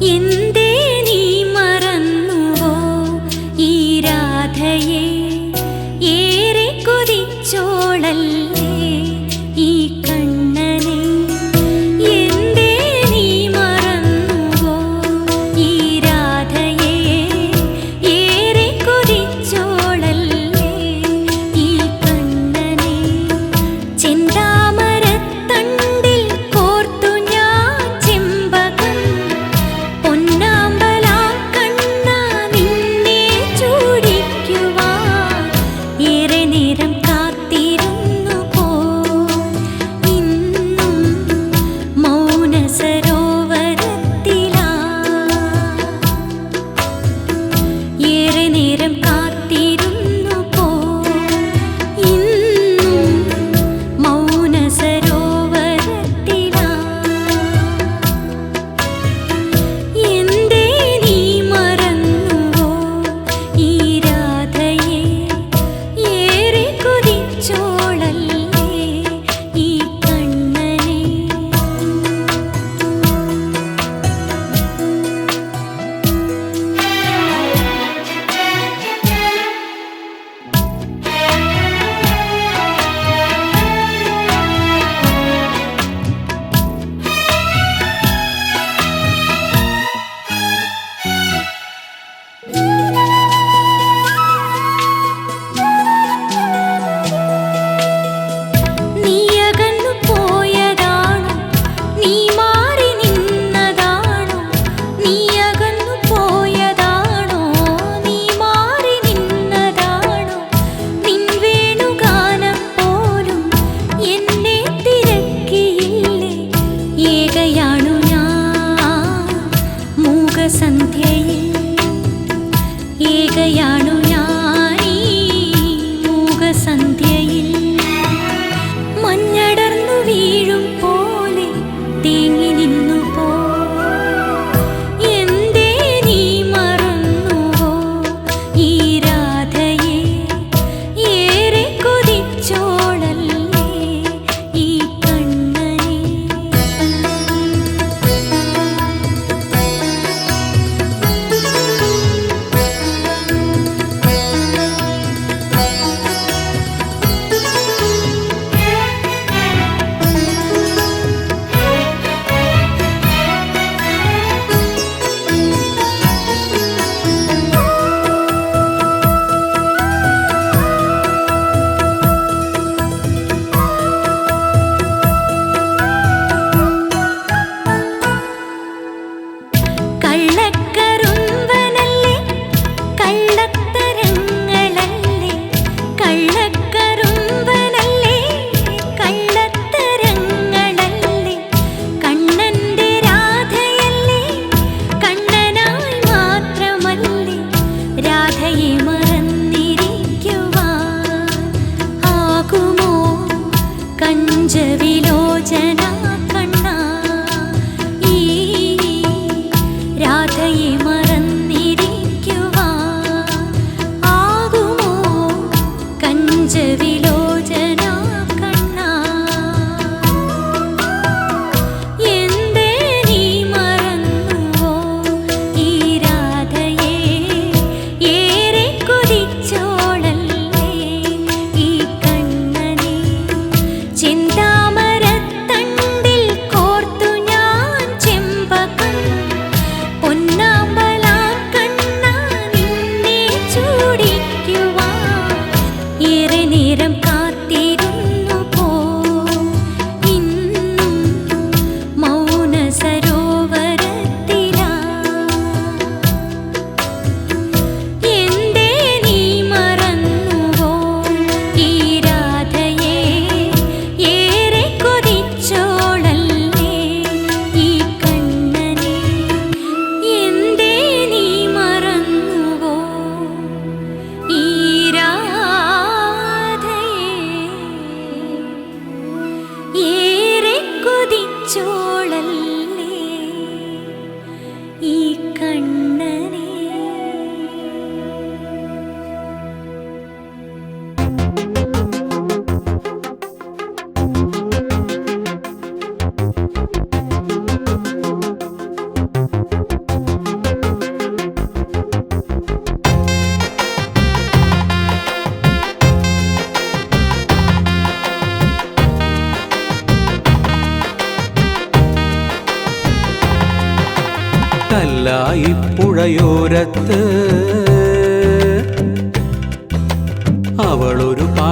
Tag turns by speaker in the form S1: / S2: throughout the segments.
S1: 因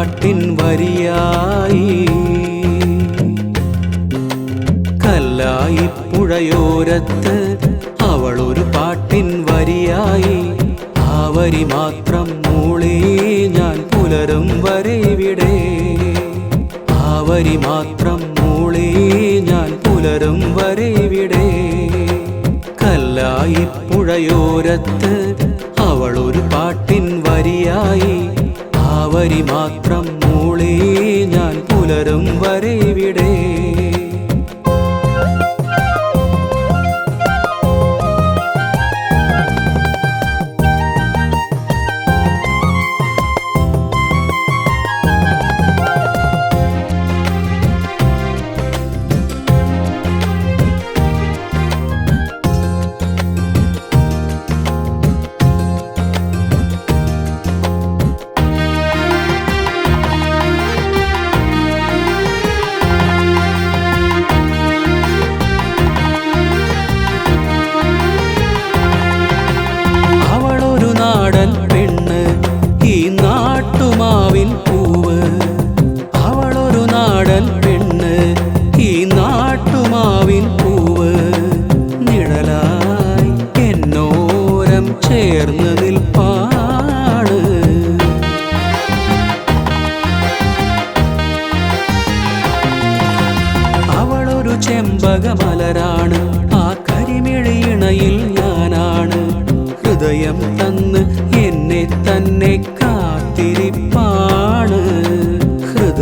S1: പാട്ടിൻ വരിയായി. കല്ലായി പുഴയോരത്ത് അവളൊരു പാട്ടിൻ വരിയായി. ആ വരി മാത്രം മൂളി ഞാൻ പുലരും വരെ ഇവിടെ ആ വരി മാത്രം മൂളി ഞാൻ പുലരും വരെ ഇവിടെ കല്ലായി പുഴയോരത്ത് അവളൊരു പാട്ടിൻ വരിയായി. വരി മാത്രം മൂളേ ഞാൻ പുലരും വരെ ഇവിടെ.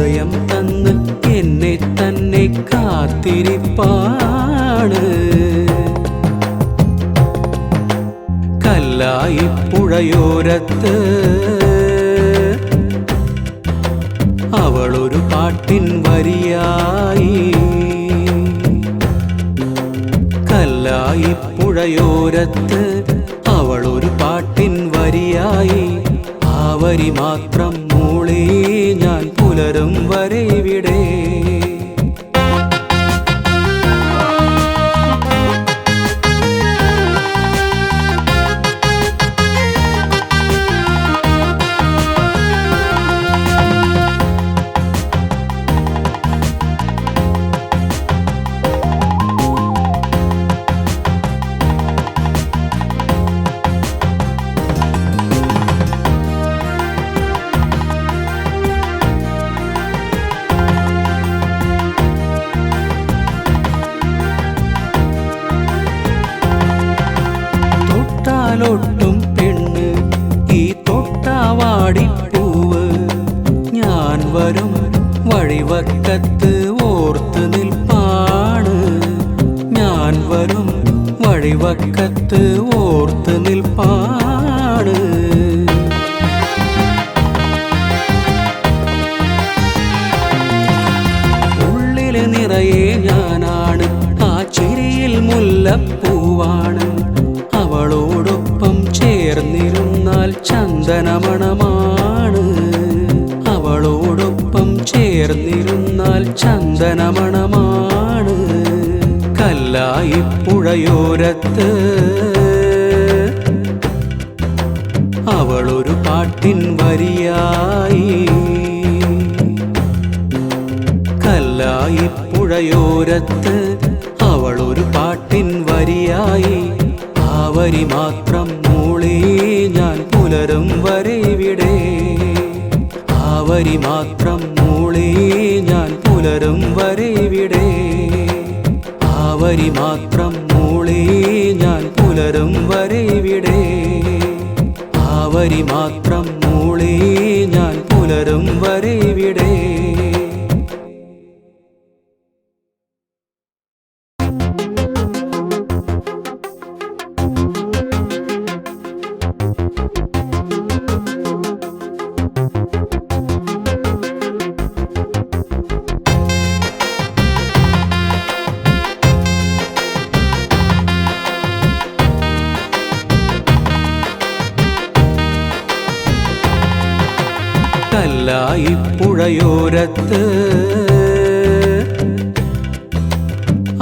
S1: ഹൃദയം തന്ന് എന്നെ തന്നെ കാത്തിരിപ്പാണ്. കല്ലായി പുഴയോരത്ത് അവളൊരു പാട്ടിൻ വരിയായി. കല്ലായി പുഴയോരത്ത് അവളൊരു പാട്ടിൻ വരിയായി. ആ വരി മാത്രം ഞാൻ പുലരും തൊട്ടാലൊട്ടും പെണ്ണ്. ഈ തൊട്ടാവാടിപ്പൂവ് ഞാൻ വരും വഴിവക്കത്ത് ഓർത്ത് നിൽപ്പാണ്. ഞാൻ വരും വഴിവക്കത്ത് ഓർത്ത് നിൽപ്പാണ്. ഉള്ളിൽ നിറയെ ഞാനാണ്. ആ ചിരിയിൽ മുല്ലപ്പൂവാണ്. ചന്ദനമണമാണ്. അവളോടൊപ്പം ചേർന്നിരുന്നാൽ ചന്ദനമണമാണ്. കല്ലായി പുഴയോരത്ത് അവളൊരു പാട്ടിൻ വരിയായി. കല്ലായി പുഴയോരത്ത് അവളൊരു പാട്ടിൻ വരിയായി. ആവരി മാത്രം പുലരും വരെ ഇവിടെ. ആ വരി മാത്രം മൂളേ ഞാൻ പുലരും വരെ ഇവിടെ. ആ വരി മാത്രം മൂളേ ഞാൻ പുലരും വരെ ഇവിടെ. ആ വരി മാത്രം മൂളേ ഞാൻ പുലരും വരെ ഇവിടെ. കല്ലായി പുഴയോരത്ത്.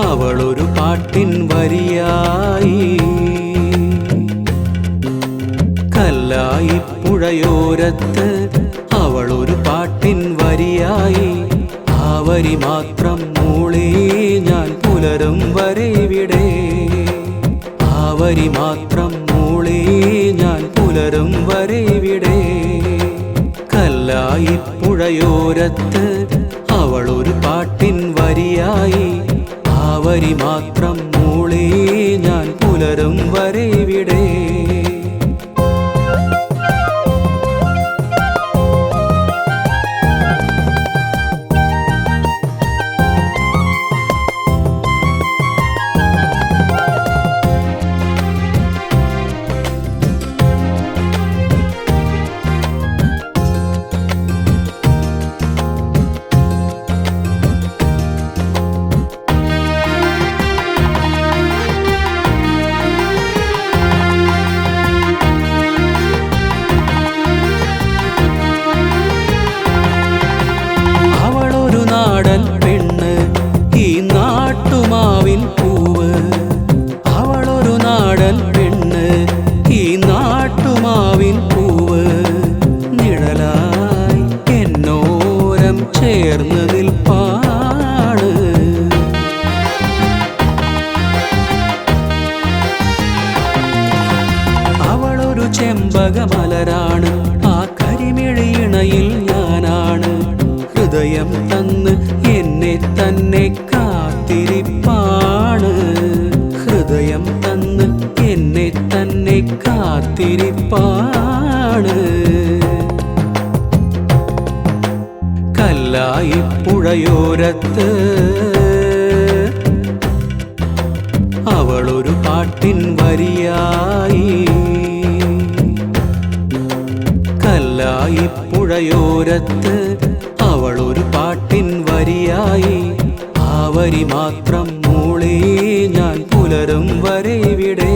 S1: അവളൊരു പാട്ടിൻ വരിയായി. കല്ലായി പുഴയോരത്ത് അവളൊരു പാട്ടിൻ വരിയായി. ആ വരി മാത്രം മൂളേ ഞാൻ പുലരും വരെ ഇവിടെ ആ വരി മാത്രം മൂളേ ഞാൻ പുലരും വരെ ഇവിടെ അവൾ അവളൊരു പാട്ടിൻ വരിയായി. ആ വരി മാത്രം മൂളേ ഞാൻ പുലരും വരെ ഇവിടെ. ഹൃദയം തന്ന് എന്നെ തന്നെ കാത്തിരിപ്പാണ്. ഹൃദയം തന്ന് എന്നെ തന്നെ കാത്തിരിപ്പാണ്. കല്ലായി പുഴയോരത്ത് അവളൊരു പാട്ടിൻ വരിയായി. കല്ലായി പുഴയോരത്ത് വരി മാത്രം മൂളേ ഞാൻ പുലരും വരെ ഇവിടെ.